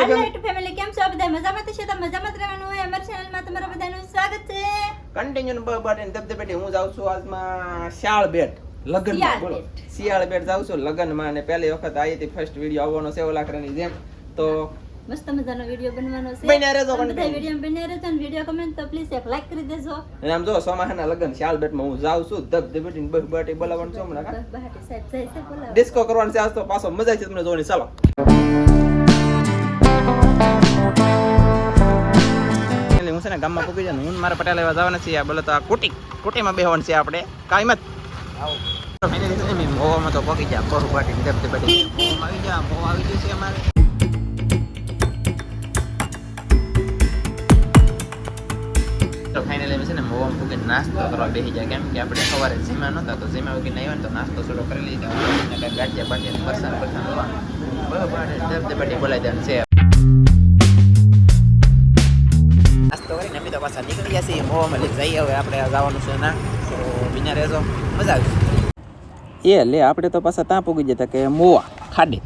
Hello YouTube family કેમ છો બધા મજામાં તો છે તો મજામાં રહેવાનું હોય અમારી ચેનલમાં તમારા બધાનું સ્વાગત છે કન્ટિન્યુ બર્થડે ધબધબેટી હું જાઉં છું આજમાં શિયાળ બેટ લગ્ન બોલો શિયાળ બેટ જાઉં છું લગ્નમાં અને પહેલી વખત આવી હતી ફર્સ્ટ વીડિયો આવવાનો છે ઓલાકરાની જેમ તો મસ્ત મજાનો વીડિયો બનવાનો છે બન્યા રહેજો બધા વીડિયો બન્યા રહેજો અને વીડિયો કમેન્ટ તો પ્લીઝ એક લાઈક કરી દેજો અને આમ જો સોમાહાના લગ્ન શિયાળ હું જાઉં છું બહાટી જાય છે બોલાવો ડિસ્કો કરવાનું છે આજ તો પાછો મજા છે તમને જોવાની ચાલો હું છે ને ગામમાં પૂકી જાય હું મારા પટેલ એવા જવાના છીએ. બોલો તો આ કુટી કુટીમાં બેહવાનું છે આપણે. કાંઈ મત. મોવામાં તો પકી ગયા બહુ પાટી આવી ગયા મોં આવી ગયું છે અમારે. તો ફાઇનલી અમે છે ને મોવામાં પૂકીને નાસ્તો કરવા બેસી જાય કેમ કે આપણે સવારે જીમા નહોતા તો જીમા વગીને આવ્યા ને તો નાસ્તો થોડો કરી લીધો. ગાંઠિયા બાંઠિયા ફરસાણ ફરસાણ બહુ બાટી ધબધબાટી બોલાવી દેવાનું છે. મોવામાં લઈ જઈએ હવે આપણે જવાનું છે ના. તો બીજા રહેજો. મજા આવશે એ લે આપણે તો પાછા ત્યાં પૂગી જતા કે મોવા. ખાડે.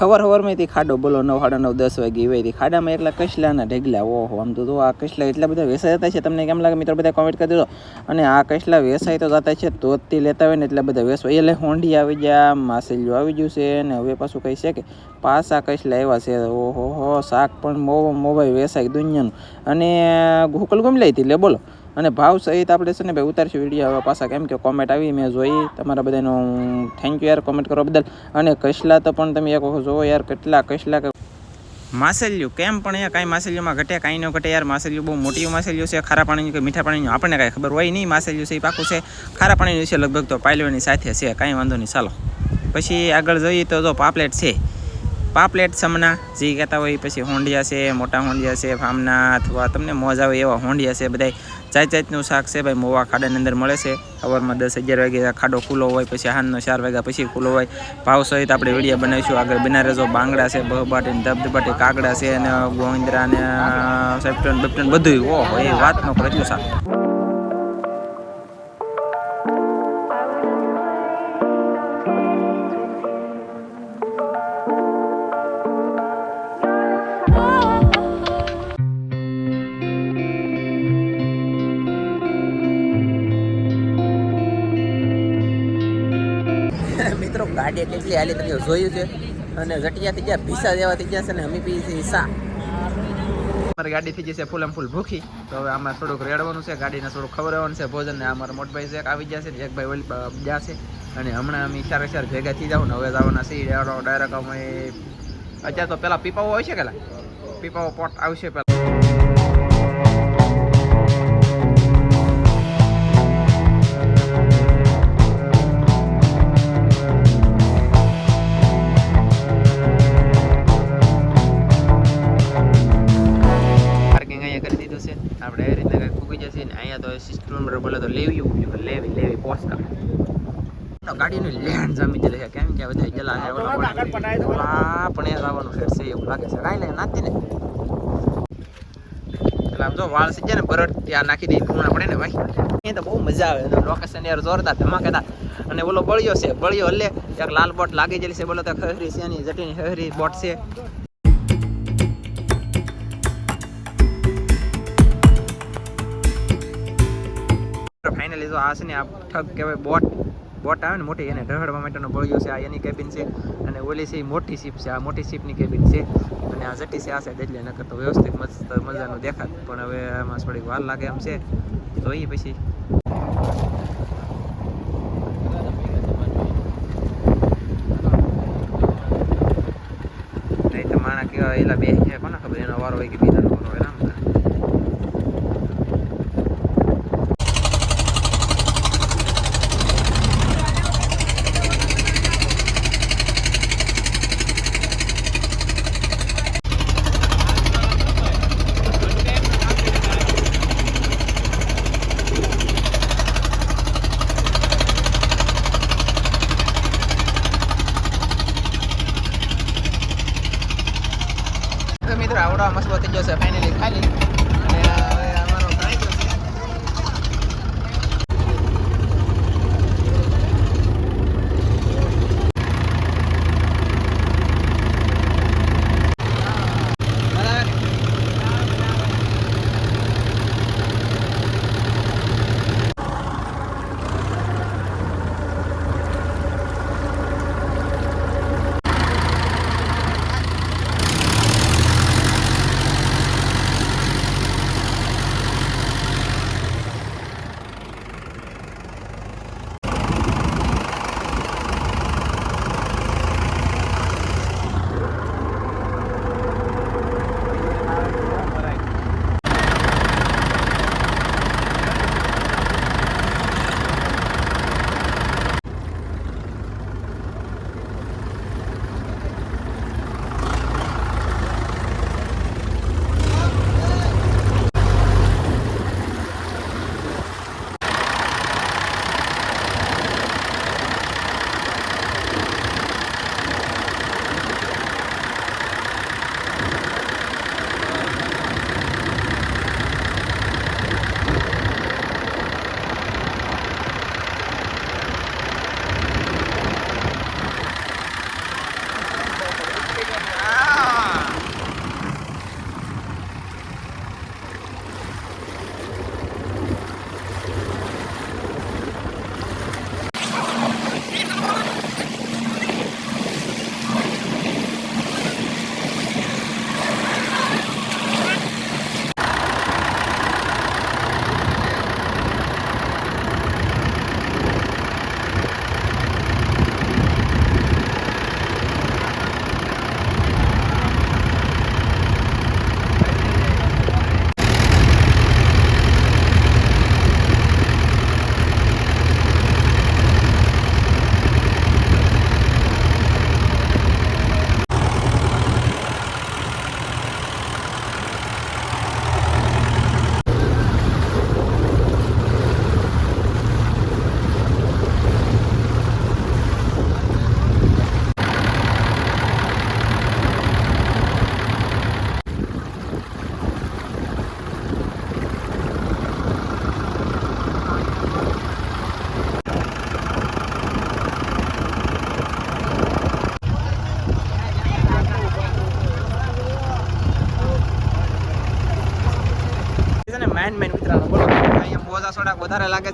ખબર ખબરમાંથી ખાડો બોલો, નવ સાડા નવ, દસ વાગે હોય ખાડામાં એટલા કસલાના ઢગલા, ઓહો, આમ તો આ કસલા એટલા બધા વેસાઈ જતા છે. તમને કેમ લાગે મિત્રો બધા કોમેન્ટ કરી દો અને આ કસલા વેસાઈ તો જતા છે તોતથી લેતા હોય ને એટલા બધા વેસવા એટલે હોંડી આવી ગયા માસેલિયું આવી ગયું છે ને હવે પાછું કહી છે કે? પાસા કસલા એવા છે. ઓહો હો શાક પણ મોબાઈલ વેસાઈ દુનિયાનું. અને ગોકલ ગમી લઈ હતી લે બોલો. અને ભાવ સહિત આપણે છે ને ભાઈ ઉતારશું વીડિયો હવે પાછા કેમ કે કોમેન્ટ આવી, મેં જોઈ. તમારા બધાનું થેન્ક યુ યાર કોમેન્ટ કરવા બદલ. અને કસલા તો પણ તમે એક વખત જોવો યાર કેટલા કસલા કે માસેલ્યું કેમ પણ અહીંયા કાંઈ માસેલ્યુંમાં ઘટે, કાંઈ ન ઘટે યાર. માસેલ્યું બહુ મોટી માસેલ્યું છે, ખારા પાણીનું કે મીઠા પાણીનું આપણને કાંઈ ખબર હોય નહીં. માસેલ્યું છે એ પાકું છે, ખારા પાણીનું છે લગભગ તો પાયલોની સાથે છે, કાંઈ વાંધો નહીં. ચાલો. પછી આગળ જોઈએ તો જો પાપલેટ છે. પાપલેટ સમના, જે કહેતા હોય પછી હોંડિયા છે, મોટા હોંડિયા છે ફામના અથવા તમને મોજ આવે એવા હોંડિયા છે બધાય. જાત જાતનું શાક છે ભાઈ, મોવા ખાડાની અંદર મળે છે. સવારમાં દસ અગિયાર વાગે ખાડો ખુલ્લો હોય, પછી હાનનો ચાર વાગ્યા પછી ખુલ્લો હોય. ભાવ સહિત આપણે વીડિયો બનાવીશું. આગળ બનારેજો બાંગડા છે બહબાટી ધબધબાટી, કાગડા છે, અને ગોવિંદરા ને સેપ્ટન બેપ્ટન બધું ઓહો, એ વાત ન કરે એટલું શાક મિત્રો ગાડી કેટલી હાલી તમે જોયું છે. અને જટિયા થઈ ગયા ભીસા જેવા થઈ ગયા છે અને અમી પી છે અમારી ગાડી થઈ જશે ફૂલ એમ ફૂલ ભૂખી. તો હવે આમાં થોડુંક રેડવાનું છે, ગાડીને થોડુંક ખવડાવવાનું છે. ભોજન ને અમારા મોટભાઈ એક આવી જશે એક ભાઈ ઓલી જશે અને હમણાં અમે ચારે ચાર ભેગા થઈ જાવ ને હવે જવાના રેડો ડાયરેક્ટ અમે અત્યારે તો પેલા હોય છે કેલા પીપાઓ પોટ આવશે પેલા. છે છે એવું લાગે છે. કાંઈ નહીં નાખતી ને. એટલે આમ જો વાળ સીજે ને બરડ ત્યાં નાખી દઈ પૂર્ણ પડે ને ભાઈ. એ તો બહુ મજા આવે. લોકેશન યાર જોરદાર, ધમાકેદાર. અને ઓલો બળિયો છે, બળિયો હલે. એક લાલ બોટ લાગી જેલી છે, બોલો તો ખહરી છે એની જટીની ખહરી બોટ છે. ફાઇનલી જો આ છે ને આ ઠગ કહેવાય બોટ. બોટ આવે ને મોટી, એને ઢહડવા માટેનો બળિયો છે, આ એની કેબિન છે અને ઓલી છે એ મોટી શીપ છે, આ મોટી શીપની કેબિન છે અને આ જટી છે આ સાઈડ એટલે નકર તો વ્યવસ્થિત મસ્ત મજાનું દેખાત પણ હવે આમાં થોડીક વાર લાગે એમ છે, જોઈએ પછી. નહીં તો માણા કેવા, એલા બે છે કોને ખબર? એનો વારો હોય કે બીજાનો વારો હોય રામ જાણે. તો મિત્રો આવડો મસલો થઈ ગયો છે ફાઇનલી ખાલી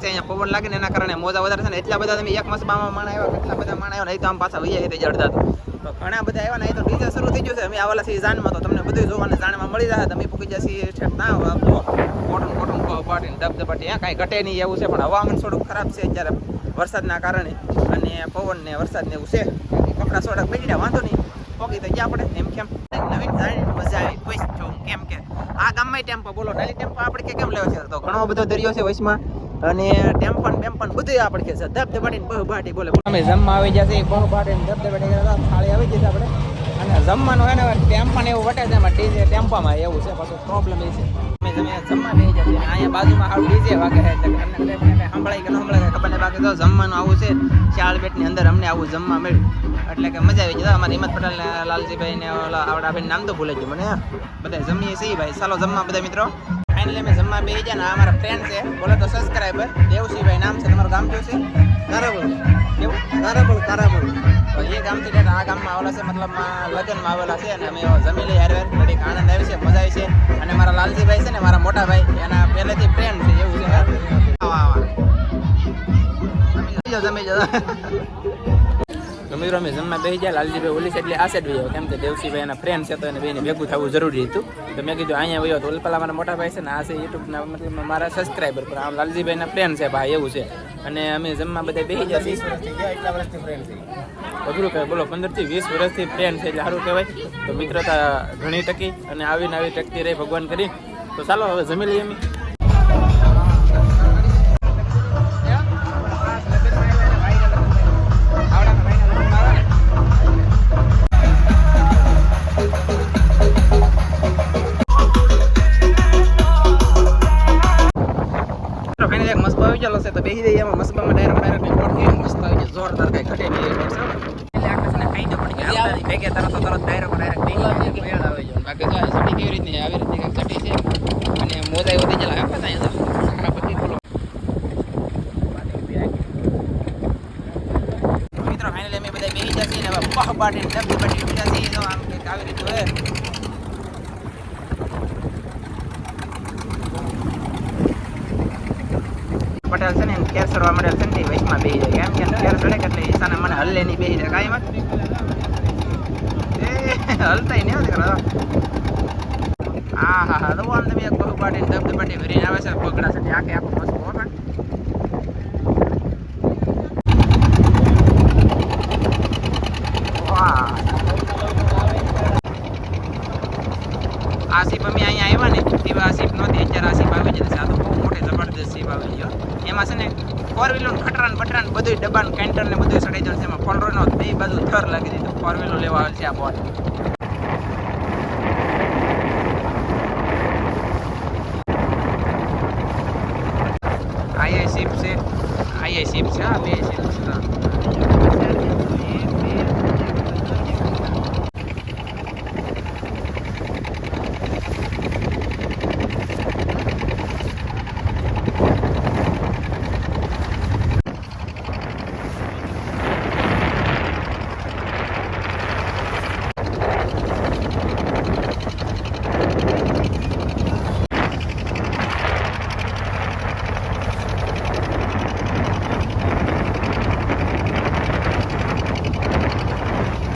અહીંયા પવન લાગે ને એના કારણે મોજા વધારે છે ને એટલા બધા તમે એક મસબામાં માણ આવ્યા કેટલા બધા માણા આવ્યા નહીં તો આમ પાછા વૈયા રીતે જડતા તો ઘણા બધા આવ્યા ને એ તો ડીજે શરૂ થઈ ગયું છે. અમે આવેલા છીએ જાનમાં, તો તમને બધું જોવાને જાણવા મળી રહ્યા તમે પૂકી જશે છે ના કોટન કોટન પાટીને ધબધબાટી હા, કાંઈ ઘટે નહીં એવું છે, પણ હવામાન થોડુંક ખરાબ છે અત્યારે વરસાદના કારણે. અને પવન ને વરસાદ ને એવું છે. કપડા થોડાક પીડ્યા વાંધો નહીં. પોકી તો ગયા આપણે એમ કેમ? નવીન જાણીને મજા આવી કોઈ કેમ કે આ ગામમાં ટેમ્પો બોલો નાની ટેમ્પો આપણે કે કેમ લેવો છે? તો ઘણો બધો દરિયો છે વચમાં. અને ટેમ્પન ટેમ્પન બધું આપણે કે છે. ધબધબાટી બહુ બાટી બોલે. અમે જમવા આવી જશે બહુ બાટી ધબધબાટી થાળી આવી જશે આપણે. અને જમવાનું એને ટેમ્પન એવું વટે છે, એમાં ડીજે ટેમ્પામાં એવું છે, પાછું પ્રોબ્લેમ એ છે. અમે જમ્યા જમવા બેસી જશે અહીંયા બાજુમાં હાવ ડીજે વાગે છે સંભળાય કે ન સંભળાય ખબર નહીં, બાકી તો જમવાનું આવું છે શાળ બેટની અંદર અમને આવું જમવા મળ્યું. એટલે કે મજા આવી જાય અમારા હિંમત પટેલ ને લાલજીભાઈ ને ઓલા આવડા નામ તો ભૂલાઈ ગયું મને બધા જમીએ છીએ ભાઈ, ચાલો જમવા બધા મિત્રો. ફાઇનલી અમે જમવા બે ગયા ને આ અમારા ફ્રેન્ડ છે. બોલો તો સબસ્ક્રાઈબર દેવસિંહભાઈ નામ છે, તમારું ગામ કયું છે? કારાબલ કેવું કારાબલ કારાબલ તો એ ગામથી ડેટ આ ગામમાં આવેલા છે, મતલબ લગ્નમાં આવેલા છે અને અમે જમી લઈ હારવાર. ઘડીક આનંદ આવે છે, મજા આવી છે. અને મારા લાલજીભાઈ છે ને, મારા મોટા ભાઈ, એના પહેલેથી ફ્રેન્ડ છે, એવું છે. જમી જમી તો મિત્રો, અમે જમવા બેસી ગયા. લાલજીભાઈ ઓલી એટલે આ સાઈડ કેમ કે દેવસીભાઈ એના ફ્રેન્ડ છે તો એને બેને ભેગું થવું જરૂરી હતું. તો મેં કીધું, અહીંયા વયો. તો ઓલ પેલા મારા મોટા ભાઈ છે ને, આ છે યુટ્યુબના મતલબ મારા સબસ્ક્રાઈબર પણ. આમ લાલજીભાઈના ફ્રેન્ડ છે ભાઈ, એવું છે. અને અમે જમવા બધા બેસી ગયા છીએ. અઘરું કહેવાય. બોલો પંદરથી વીસ વર્ષથી ફ્રેન્ડ છે એટલે સારું કહેવાય. તો મિત્રતા ઘણી ટકી અને આવીને આવી ટકતી રહી ભગવાન કરી. તો ચાલો, હવે જમી લઈએ અમે. બેસી જઈએ એમાં મસ્બામાં ડાયરેક્ટ ડાયરેક્ટ લોટ થઈ મસ્ત આવી જોરદાર કઈ ઘટે નહીં એટલે આપણે છે ને ખાઈ દો આવતા ભેગે તરત તરત ડાયરેક્ટ ડાયરેક્ટ બેસી જાય મેળ આવી જાય બાકી તો આ સડી કેવી રીતની આવી રીતની કંઈક ઘટી છે અને મોજા એવો થઈ જાય આપણે ત્યાં સારા બધી બોલો મિત્રો ફાઇનલી અમે બધા બેસી જશે ને હવે પહ પાટીને ડબ્બી પાટી ઉઠ્યા છીએ તો આમ કંઈક આવી રીતનું હોય પટેલ છે ને, એને કેર સરવા મળેલ છે ને, તે વચમાં બેસી જાય. કે કેર ચડે એટલે ઈશાને મને હલ્લે નહીં બેસી જાય. કાંઈ એ નહીં હોતી હા હા હા, તો આમ તમે એક બહુ પાટીને ભરીને આવે છે, પગડા છે આખે આખો મસ્ત હો પણ વાહ. આસિફ અમે અહીંયા આવ્યા ને તેવા આસિફ નહોતી અત્યારે આસિફ આવી જશે આ તો બહુ મોટી જબરદસ્ત સીપ આવી ગયો એમાં છે ને ફોર વ્હીલર ખટરાન, બટરાન બધું ડબ્બાન કેન્ટર ને બધું સડાઈ જશે એમાં ફોલ્ડર નો બે બાજુ થર લાગી દીધું ફોર વ્હીલર લેવા આવે છે આ બોટ આઈ સીપ છે. આઈ સીપ છે આ બે છે હા.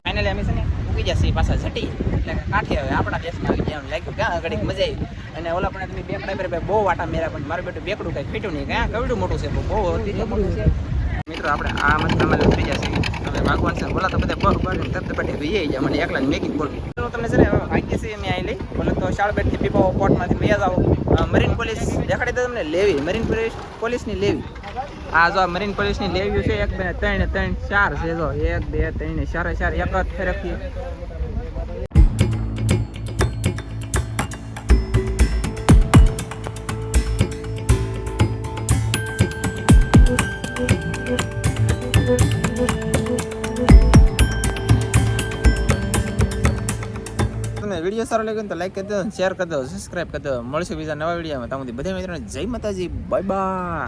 ફાઇનલી અમે છે ને ઉગી જશે પાછા ઝટી એટલે કે કાઠે હવે આપણા દેશમાં આવી ગયા એમ લાગ્યું આવી અને ઓલા પણ તમે બેકડા પર બહુ વાટા મેરા પણ મારું બેટું બેકડું કઈ ફીટું નહીં. ક્યાં કવડું મોટું છે, બહુ મિત્રો, આપણે આ મતલબ ઉતરી જશે તમે ભગવાન છે. બોલા તો બધા બહુ બહુ તપ તપટી ભઈએ જાય મને એકલા મેકિંગ બોલ તો તમને છે ને, હવે છે મેં આવી લઈ. બોલે તો શાળબેટથી પીપો પોર્ટમાંથી મેં જાઓ. મરીન પોલીસ દેખાડી તો તમને, લેવી. મરીન પોલીસ, પોલીસની લેવી. આ જો મરીન પોલીસની લેવી છે. એક, બે, ત્રણ ત્રણ, ચાર છે જો. એક, બે, ત્રણ ને ચારે, ચાર, એક જ ફેરકથી વીડિયો સારો લાગ્યો તો લાઈક કરી દો શેર કરી દો સબસ્ક્રાઈબ કરી દો મળશે બીજા નવા વિડીયોમાં. તમારી બધા મિત્રોને જય માતાજી. Bye bye